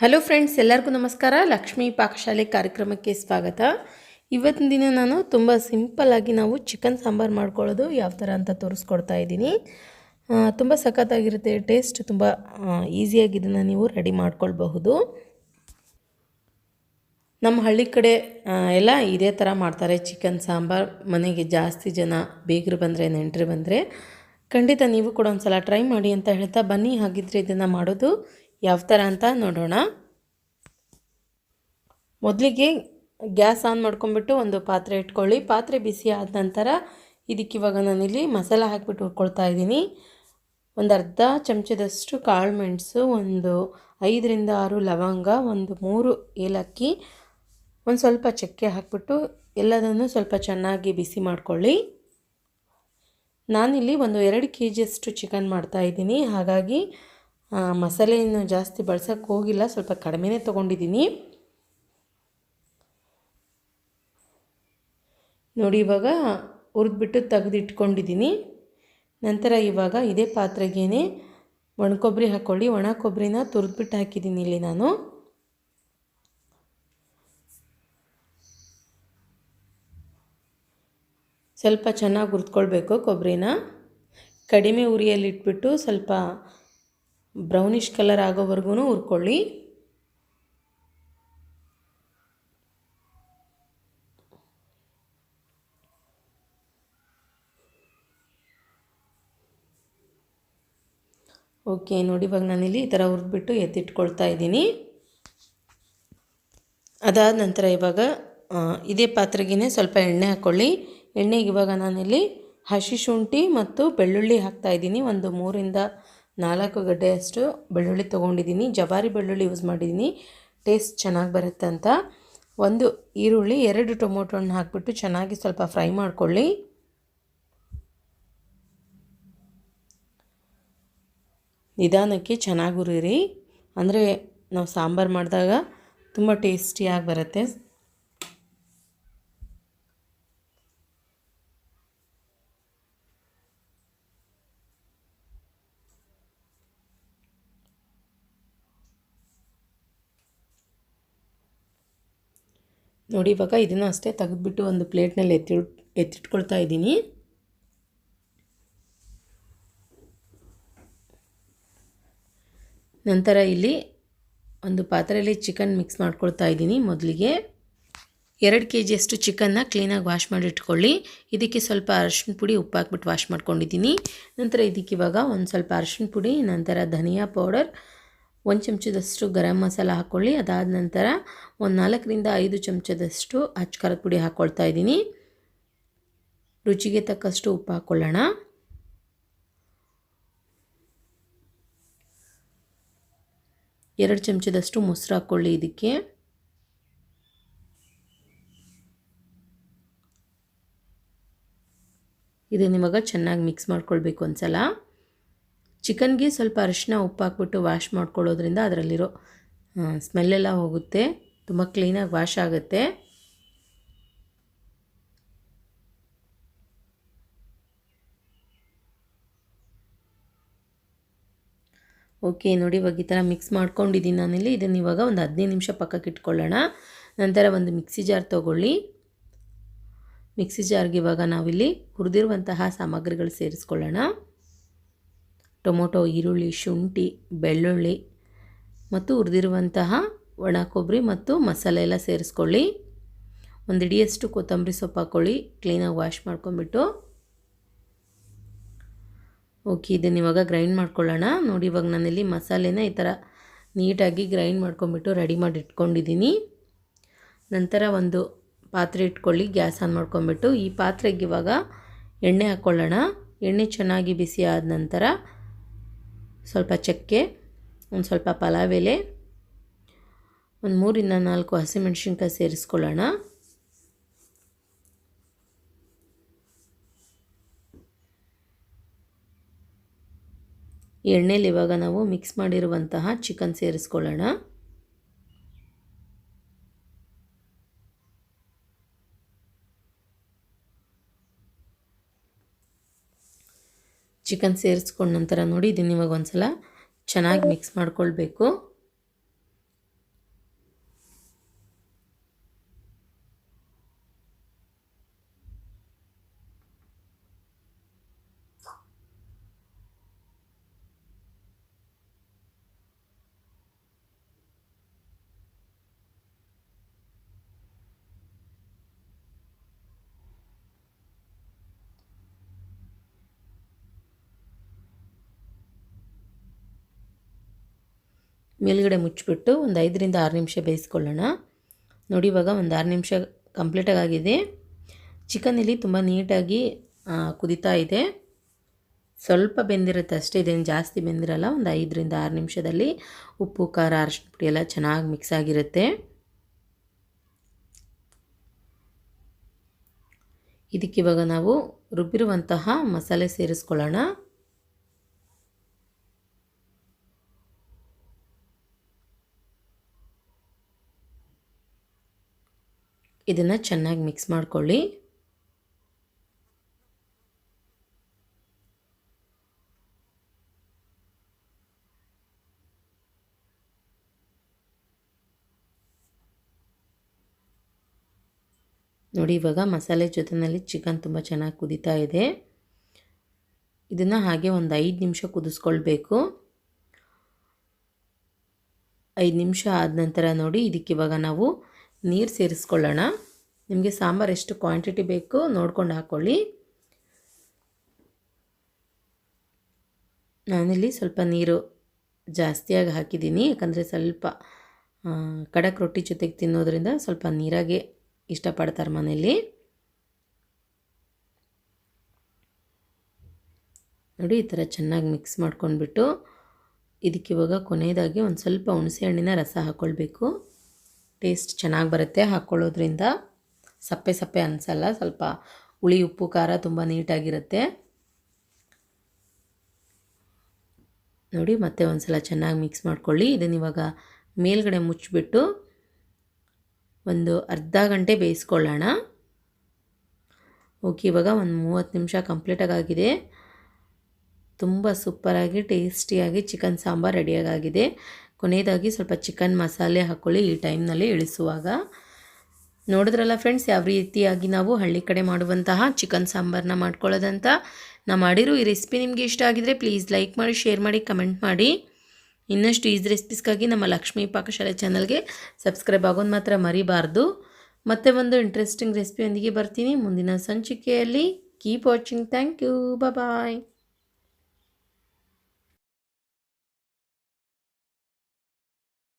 Hello friends ಎಲ್ಲರಿಗೂ ನಮಸ್ಕಾರ. ಲಕ್ಷ್ಮೀ ಪಾಕಶಾಲೆ ಕಾರ್ಯಕ್ರಮಕ್ಕೆ ಸ್ವಾಗತ. ಇವತ್ತಿನ ದಿನ ನಾನು ತುಂಬ ಸಿಂಪಲ್ಲಾಗಿ ನಾವು ಚಿಕನ್ ಸಾಂಬಾರು ಮಾಡ್ಕೊಳ್ಳೋದು ಯಾವ ಥರ ಅಂತ ತೋರಿಸ್ಕೊಡ್ತಾ ಇದ್ದೀನಿ. ತುಂಬ ಸಖತ್ತಾಗಿರುತ್ತೆ ಟೇಸ್ಟ್ ತುಂಬ ಈಸಿಯಾಗಿ ಇದನ್ನು ನೀವು ರೆಡಿ ಮಾಡ್ಕೊಳ್ಬಹುದು. ನಮ್ಮ ಹಳ್ಳಿ ಕಡೆ ಎಲ್ಲ ಇದೇ ಥರ ಮಾಡ್ತಾರೆ ಚಿಕನ್ ಸಾಂಬಾರು. ಮನೆಗೆ ಜಾಸ್ತಿ ಜನ ಬೇಗರು ಬಂದರೆ, ನೆಂಟರು ಬಂದರೆ ಖಂಡಿತ ನೀವು ಕೂಡ ಒಂದು ಸಲ ಟ್ರೈ ಮಾಡಿ ಅಂತ ಹೇಳ್ತಾ ಬನ್ನಿ. ಹಾಗಿದ್ರೆ ಇದನ್ನು ಮಾಡೋದು ಯಾವ ಥರ ಅಂತ ನೋಡೋಣ. ಮೊದಲಿಗೆ ಗ್ಯಾಸ್ ಆನ್ ಮಾಡ್ಕೊಂಬಿಟ್ಟು ಒಂದು ಪಾತ್ರೆ ಇಟ್ಕೊಳ್ಳಿ. ಪಾತ್ರೆ ಬಿಸಿ ಆದ ನಂತರ ಇದಕ್ಕೆ ಇವಾಗ ನಾನಿಲ್ಲಿ ಮಸಾಲ ಹಾಕಿಬಿಟ್ಟು ಹುರ್ಕೊಳ್ತಾ ಇದ್ದೀನಿ. ಒಂದು ಅರ್ಧ ಚಮಚದಷ್ಟು ಕಾಳು ಮೆಣಸು, ಒಂದು ಐದರಿಂದ ಆರು ಲವಂಗ, ಒಂದು ಮೂರು ಏಲಕ್ಕಿ, ಒಂದು ಸ್ವಲ್ಪ ಚಕ್ಕೆ ಹಾಕಿಬಿಟ್ಟು ಎಲ್ಲದನ್ನು ಸ್ವಲ್ಪ ಚೆನ್ನಾಗಿ ಬಿಸಿ ಮಾಡ್ಕೊಳ್ಳಿ. ನಾನಿಲ್ಲಿ ಒಂದು ಎರಡು ಕೆ ಜಿಯಷ್ಟು ಚಿಕನ್ ಮಾಡ್ತಾಯಿದ್ದೀನಿ ಹಾಗಾಗಿ ಆ, ಮಸಾಲೆಯನ್ನು ಜಾಸ್ತಿ ಬಳಸೋಕ್ಕೆ ಹೋಗಿಲ್ಲ ಸ್ವಲ್ಪ ಕಡಿಮೆನೇ ತೊಗೊಂಡಿದ್ದೀನಿ ನೋಡಿ ಇವಾಗ ಹುರಿದ್ಬಿಟ್ಟು ತೆಗೆದಿಟ್ಕೊಂಡಿದ್ದೀನಿ ನಂತರ ಇವಾಗ ಇದೇ ಪಾತ್ರೆಗೇನೆ ಒಣ ಕೊಬ್ಬರಿ ಹಾಕ್ಕೊಳ್ಳಿ ಒಣ ಕೊಬ್ಬರಿನ ತುರಿದ್ಬಿಟ್ಟು ಹಾಕಿದ್ದೀನಿ ಇಲ್ಲಿ ನಾನು. ಸ್ವಲ್ಪ ಚೆನ್ನಾಗಿ ಹುರಿದ್ಕೊಳ್ಬೇಕು ಕೊಬ್ಬರಿನ. ಕಡಿಮೆ ಉರಿಯಲ್ಲಿಟ್ಬಿಟ್ಟು ಸ್ವಲ್ಪ ಬ್ರೌನಿಷ್ ಕಲರ್ ಆಗೋವರೆಗೂ ಹುರ್ಕೊಳ್ಳಿ. ಓಕೆ ನೋಡಿ ಇವಾಗ ನಾನಿಲ್ಲಿ ಈ ಥರ ಹುರಿದ್ಬಿಟ್ಟು ಎತ್ತಿಟ್ಕೊಳ್ತಾ ಇದ್ದೀನಿ. ಅದಾದ ನಂತರ ಇವಾಗ ಇದೇ ಪಾತ್ರೆಗೆ ಸ್ವಲ್ಪ ಎಣ್ಣೆ ಹಾಕ್ಕೊಳ್ಳಿ ಎಣ್ಣೆಗೆ ಇವಾಗ ನಾನಿಲ್ಲಿ ಹಸಿ ಶುಂಠಿ ಮತ್ತು ಬೆಳ್ಳುಳ್ಳಿ ಹಾಕ್ತಾ ಇದ್ದೀನಿ. ಒಂದು ಮೂರಿಂದ ನಾಲ್ಕು ಗಡ್ಡೆಯಷ್ಟು ಬೆಳ್ಳುಳ್ಳಿ ತೊಗೊಂಡಿದ್ದೀನಿ. ಜವಾರಿ ಬೆಳ್ಳುಳ್ಳಿ ಯೂಸ್ ಮಾಡಿದ್ದೀನಿ. ಟೇಸ್ಟ್ ಚೆನ್ನಾಗಿ ಬರುತ್ತೆ ಅಂತ. ಒಂದು ಈರುಳ್ಳಿ, ಎರಡು ಟೊಮೊಟೊ ಹಣ್ಣು ಹಾಕ್ಬಿಟ್ಟು ಚೆನ್ನಾಗಿ ಸ್ವಲ್ಪ ಫ್ರೈ ಮಾಡ್ಕೊಳ್ಳಿ. ನಿಧಾನಕ್ಕೆ ಚೆನ್ನಾಗಿ ಹುರಿರಿ ಅಂದರೆ ನಾವು ಸಾಂಬಾರು ಮಾಡಿದಾಗ ತುಂಬ ಟೇಸ್ಟಿಯಾಗಿ ಬರುತ್ತೆ. ನೋಡಿ, ಇವಾಗ ಇದನ್ನು ಅಷ್ಟೇ ತೆಗೆದುಬಿಟ್ಟು ಒಂದು ಪ್ಲೇಟ್ನಲ್ಲಿ ಎತ್ತಿ ಎತ್ತಿಟ್ಕೊಳ್ತಾ ಇದ್ದೀನಿ. ನಂತರ ಇಲ್ಲಿ ಒಂದು ಪಾತ್ರೆಯಲ್ಲಿ ಚಿಕನ್ ಮಿಕ್ಸ್ ಮಾಡ್ಕೊಳ್ತಾ ಇದ್ದೀನಿ ಮೊದಲಿಗೆ. ಎರಡು ಕೆ ಜಿಯಷ್ಟು ಚಿಕನ್ನ ಕ್ಲೀನಾಗಿ ವಾಶ್ ಮಾಡಿ ಇಟ್ಕೊಳ್ಳಿ ಇದಕ್ಕೆ ಸ್ವಲ್ಪ ಅರಶಿನ ಪುಡಿ ಉಪ್ಪು ಹಾಕ್ಬಿಟ್ಟು ವಾಶ್ ಮಾಡ್ಕೊಂಡಿದ್ದೀನಿ. ನಂತರ ಇದಕ್ಕೆ ಇವಾಗ ಒಂದು ಸ್ವಲ್ಪ ಅರಶಿನ ಪುಡಿ, ನಂತರ ಧನಿಯಾ ಪೌಡರ್ ಒಂದು ಚಮಚದಷ್ಟು ಗರಂ ಮಸಾಲ ಹಾಕ್ಕೊಳ್ಳಿ ಅದಾದ ನಂತರ ಒಂದು ನಾಲ್ಕರಿಂದ ಐದು ಚಮಚದಷ್ಟು ಅಚ್ಕಾರದ ಪುಡಿ ಹಾಕ್ಕೊಳ್ತಾ ಇದ್ದೀನಿ. ರುಚಿಗೆ ತಕ್ಕಷ್ಟು ಉಪ್ಪು ಹಾಕ್ಕೊಳ್ಳೋಣ ಎರಡು ಚಮಚದಷ್ಟು ಮೊಸರು ಹಾಕ್ಕೊಳ್ಳಿ ಇದಕ್ಕೆ. ಇದನ್ನ ಇವಾಗ ಚೆನ್ನಾಗಿ ಮಿಕ್ಸ್ ಮಾಡ್ಕೊಳ್ಬೇಕು ಒಂದ್ಸಲ. ಚಿಕನ್ಗೆ ಸ್ವಲ್ಪ ಅರಿಶಿನ ಉಪ್ಪು ಹಾಕ್ಬಿಟ್ಟು ವಾಶ್ ಮಾಡ್ಕೊಳ್ಳೋದ್ರಿಂದ ಅದರಲ್ಲಿರೋ ಸ್ಮೆಲ್ಲೆಲ್ಲ ಹೋಗುತ್ತೆ. ತುಂಬ ಕ್ಲೀನಾಗಿ ವಾಶ್ ಆಗುತ್ತೆ. ಓಕೆ ನೋಡಿ ಇವಾಗ ಈ ಥರ ಮಿಕ್ಸ್ ಮಾಡ್ಕೊಂಡಿದ್ದೀನಿ ನಾನಿಲ್ಲಿ. ಇದನ್ನು ಇವಾಗ ಒಂದು ಹದಿನೈದು ನಿಮಿಷ ಪಕ್ಕಕ್ಕೆ ಇಟ್ಕೊಳ್ಳೋಣ. ನಂತರ ಒಂದು ಮಿಕ್ಸಿ ಜಾರ್ ತೊಗೊಳ್ಳಿ. ಮಿಕ್ಸಿ ಜಾರ್ಗೆ ಇವಾಗ ನಾವಿಲ್ಲಿ ಹುರಿದಿರುವಂತಹ ಸಾಮಗ್ರಿಗಳು ಸೇರಿಸ್ಕೊಳ್ಳೋಣ. ಟೊಮೊಟೊ, ಈರುಳ್ಳಿ, ಶುಂಠಿ, ಬೆಳ್ಳುಳ್ಳಿ ಮತ್ತು ಹುರಿದಿರುವಂತಹ ಒಣ ಕೊಬ್ಬರಿ ಮತ್ತು ಮಸಾಲೆ ಎಲ್ಲ ಸೇರಿಸ್ಕೊಳ್ಳಿ. ಒಂದು ಇಡಿಯಷ್ಟು ಕೊತ್ತಂಬರಿ ಸೊಪ್ಪು ಹಾಕ್ಕೊಳ್ಳಿ ಕ್ಲೀನಾಗಿ ವಾಶ್ ಮಾಡ್ಕೊಂಬಿಟ್ಟು ಓಕೆ ಇದನ್ನು ಇವಾಗ ಗ್ರೈಂಡ್ ಮಾಡ್ಕೊಳ್ಳೋಣ. ನೋಡಿ, ಇವಾಗ ನಾನಿಲ್ಲಿ ಮಸಾಲೆನ ಈ ಥರ ನೀಟಾಗಿ ಗ್ರೈಂಡ್ ಮಾಡ್ಕೊಂಬಿಟ್ಟು ರೆಡಿ ಮಾಡಿ ಇಟ್ಕೊಂಡಿದ್ದೀನಿ. ನಂತರ ಒಂದು ಪಾತ್ರೆ ಇಟ್ಕೊಳ್ಳಿ, ಗ್ಯಾಸ್ ಆನ್ ಮಾಡ್ಕೊಂಬಿಟ್ಟು ಈ ಪಾತ್ರೆಗೆ ಇವಾಗ ಎಣ್ಣೆ ಹಾಕ್ಕೊಳ್ಳೋಣ ಎಣ್ಣೆ ಚೆನ್ನಾಗಿ ಬಿಸಿ ಆದ ನಂತರ ಸ್ವಲ್ಪ ಚಕ್ಕೆ, ಒಂದು ಸ್ವಲ್ಪ ಪಲಾವ್ ಎಲೆ ಒಂದು ಮೂರಿಂದ ನಾಲ್ಕು ಹಸಿಮೆಣ್ಸಿನ್ಕಾಯಿ ಸೇರಿಸ್ಕೊಳ್ಳೋಣ. ಎಣ್ಣೆಲಿ ಇವಾಗ ನಾವು ಮಿಕ್ಸ್ ಮಾಡಿರುವಂತಹ ಚಿಕನ್ ಸೇರಿಸ್ಕೊಳ್ಳೋಣ. ಚಿಕನ್ ಸೇರಿಸ್ಕೊಂಡ ನಂತರ ನೋಡಿ ಇದನ್ನ ಇವಾಗ ಒಂದು ಸಲ ಚೆನ್ನಾಗಿ ಮಿಕ್ಸ್ ಮಾಡ್ಕೊಳ್ಬೇಕು. ಮೇಲ್ಗಡೆ ಮುಚ್ಚಿಬಿಟ್ಟು ಒಂದು ಐದರಿಂದ ಆರು ನಿಮಿಷ ಬೇಯಿಸ್ಕೊಳ್ಳೋಣ. ನೋಡಿ, ಇವಾಗ ಒಂದು ಆರು ನಿಮಿಷ ಕಂಪ್ಲೀಟಾಗಿ ಆಗಿದೆ ಚಿಕನ್ ಇಲ್ಲಿ ತುಂಬ ನೀಟಾಗಿ ಕುದಿತಾ ಇದೆ. ಸ್ವಲ್ಪ ಬೆಂದಿರುತ್ತೆ ಅಷ್ಟೇ, ಇದೇನು ಜಾಸ್ತಿ ಬೆಂದಿರಲ್ಲ. ಒಂದು ಐದರಿಂದ ಆರು ನಿಮಿಷದಲ್ಲಿ ಉಪ್ಪು, ಖಾರ, ಅರಿಶಿನ ಪುಡಿ ಎಲ್ಲ ಚೆನ್ನಾಗಿ ಮಿಕ್ಸ್ ಆಗಿರುತ್ತೆ. ಇದಕ್ಕಿವಾಗ ನಾವು ರುಬ್ಬಿರುವಂತಹ ಮಸಾಲೆ ಸೇರಿಸ್ಕೊಳ್ಳೋಣ. ಇದನ್ನು ಚೆನ್ನಾಗಿ ಮಿಕ್ಸ್ ಮಾಡ್ಕೊಳ್ಳಿ. ನೋಡಿ, ಇವಾಗ ಮಸಾಲೆ ಜೊತೆಯಲ್ಲಿ ಚಿಕನ್ ತುಂಬ ಚೆನ್ನಾಗಿ ಕುದೀತಾ ಇದೆ. ಇದನ್ನು ಹಾಗೆ ಒಂದು ಐದು ನಿಮಿಷ ಕುದಿಸ್ಕೊಳ್ಬೇಕು. ಐದು ನಿಮಿಷ ಆದ ನಂತರ ನೋಡಿ, ಇದಕ್ಕೆ ಇವಾಗ ನಾವು ನೀರು ಸೇರಿಸ್ಕೊಳ್ಳೋಣ. ನಿಮಗೆ ಸಾಂಬಾರು ಎಷ್ಟು ಕ್ವಾಂಟಿಟಿ ಬೇಕು ನೋಡ್ಕೊಂಡು ಹಾಕ್ಕೊಳ್ಳಿ ನಾನಿಲ್ಲಿ ಸ್ವಲ್ಪ ನೀರು ಜಾಸ್ತಿಯಾಗಿ ಹಾಕಿದ್ದೀನಿ. ಯಾಕಂದರೆ ಸ್ವಲ್ಪ ಕಡಕ್ ರೊಟ್ಟಿ ಜೊತೆಗೆ ತಿನ್ನೋದ್ರಿಂದ ಸ್ವಲ್ಪ ನೀರಾಗೆ ಇಷ್ಟಪಡ್ತಾರೆ ಮನೇಲಿ. ನೋಡಿ, ಈ ಥರ ಚೆನ್ನಾಗಿ ಮಿಕ್ಸ್ ಮಾಡ್ಕೊಂಡ್ಬಿಟ್ಟು ಇದಕ್ಕೆ ಇವಾಗ ಕೊನೆಯದಾಗಿ ಒಂದು ಸ್ವಲ್ಪ ಹುಣಸೆ ಹಣ್ಣಿನ ರಸ ಹಾಕ್ಕೊಳ್ಬೇಕು ಟೇಸ್ಟ್ ಚೆನ್ನಾಗಿ ಬರುತ್ತೆ. ಹಾಕ್ಕೊಳ್ಳೋದ್ರಿಂದ ಸಪ್ಪೆ ಸಪ್ಪೆ ಅನಿಸಲ್ಲ, ಸ್ವಲ್ಪ ಹುಳಿ, ಉಪ್ಪು, ಖಾರ ತುಂಬ ನೀಟಾಗಿರುತ್ತೆ. ನೋಡಿ, ಮತ್ತೆ ಒಂದು ಸಲ ಚೆನ್ನಾಗಿ ಮಿಕ್ಸ್ ಮಾಡ್ಕೊಳ್ಳಿ. ಇದನ್ನು ಇವಾಗ ಮೇಲ್ಗಡೆ ಮುಚ್ಚಿಬಿಟ್ಟು ಒಂದು ಅರ್ಧ ಗಂಟೆ ಬೇಯಿಸ್ಕೊಳ್ಳೋಣ. ಓಕೆ, ಇವಾಗ ಒಂದು ಮೂವತ್ತು ನಿಮಿಷ ಕಂಪ್ಲೀಟಾಗಿ ಆಗಿದೆ ತುಂಬ ಸೂಪರಾಗಿ ಟೇಸ್ಟಿಯಾಗಿ ಚಿಕನ್ ಸಾಂಬಾರು ರೆಡಿಯಾಗಿದೆ ಕೊನೆಯದಾಗಿ ಸ್ವಲ್ಪ ಚಿಕನ್ ಮಸಾಲೆ ಹಾಕ್ಕೊಳ್ಳಿ ಈ ಟೈಮ್ನಲ್ಲಿ ಇಳಿಸುವಾಗ. ನೋಡಿದ್ರಲ್ಲ ಫ್ರೆಂಡ್ಸ್ ಯಾವ ರೀತಿಯಾಗಿ ನಾವು ಹಳ್ಳಿ ಕಡೆ ಮಾಡುವಂತಹ ಚಿಕನ್ ಸಾಂಬಾರನ್ನ ಮಾಡ್ಕೊಳ್ಳೋದಂತ? ನಾ ಮಾಡಿರೋ ಈ ರೆಸಿಪಿ ನಿಮಗೆ ಇಷ್ಟ ಆಗಿದರೆ ಪ್ಲೀಸ್ ಲೈಕ್ ಮಾಡಿ ಶೇರ್ ಮಾಡಿ ಕಮೆಂಟ್ ಮಾಡಿ. ಇನ್ನಷ್ಟು ಈಸ್ ರೆಸಿಪೀಸ್ಗಾಗಿ ನಮ್ಮ ಲಕ್ಷ್ಮೀ ಪಾಕಶಾಲೆ ಚಾನಲ್ಗೆ ಸಬ್ಸ್ಕ್ರೈಬ್ ಆಗೋದು ಮಾತ್ರ ಮರಿಬಾರ್ದು. ಮತ್ತೆ ಒಂದು ಇಂಟ್ರೆಸ್ಟಿಂಗ್ ರೆಸಿಪಿಯೊಂದಿಗೆ ಬರ್ತೀನಿ. ಮುಂದಿನ ಸಂಚಿಕೆಯಲ್ಲಿ keep watching thank you bye